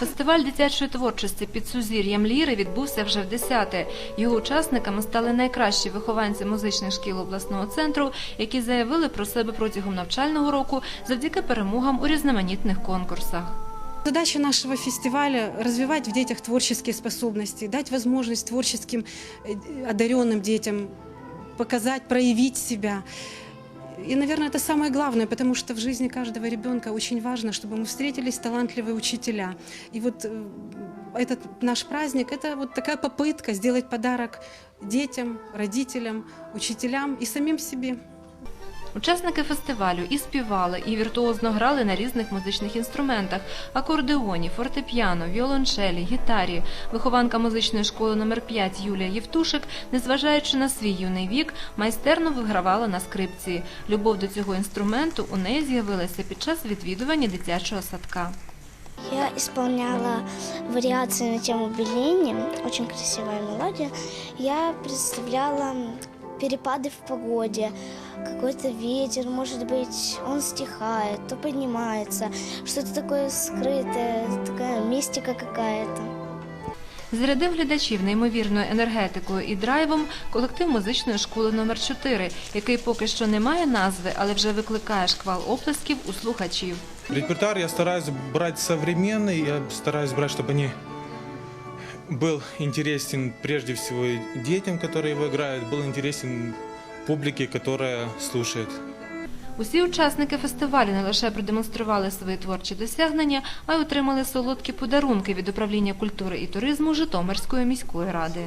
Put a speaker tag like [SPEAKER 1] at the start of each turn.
[SPEAKER 1] Фестиваль дитячої творчості під сузір'ям ліри відбувся вже в десяте. Його учасниками стали найкращі вихованці музичних шкіл обласного центру, які заявили про себе протягом навчального року завдяки перемогам у різноманітних конкурсах.
[SPEAKER 2] Задача нашего фестиваля – развивать в детях творческие способности, дать возможность творческим э, одаренным детям показать, проявить себя. И, наверное, это самое главное, потому что в жизни каждого ребенка очень важно, чтобы мы встретились талантливые учителя. И вот э, этот наш праздник – это вот такая попытка сделать подарок детям, родителям, учителям и самим себе.
[SPEAKER 1] Учасники фестивалю і співали, і віртуозно грали на різних музичних інструментах: акордеоні, фортепіано, віолончелі, гітарі. Вихованка музичної школи номер 5 Юлія Євтушик, незважаючи на свій юний вік, майстерно вигравала на скрипці. Любов до цього інструменту у неї з'явилася під час відвідування дитячого садка.
[SPEAKER 3] Я исполняла вариации на тему Беллини, очень красивая мелодия. Я представляла перепады в погоде, какой-то ветер, может быть, он стихает, то поднимается, что-то такое скрытое, такая мистика какая-то.
[SPEAKER 1] Зарядив глядачів неймовірною енергетикою і драйвом колектив музичної школи номер 4 який поки що не має назви, але вже викликає шквал оплесків у слухачів.
[SPEAKER 4] Репертуар я стараюсь брать современный, я стараюсь брать, чтобы они был интересен прежде всего детям, которые его играют, был интересен публике, которая слушает.
[SPEAKER 1] Усі учасники фестивалю не лише продемонстрували свої творчі досягнення, а й отримали солодкі подарунки від управління культури і туризму Житомирської міської ради.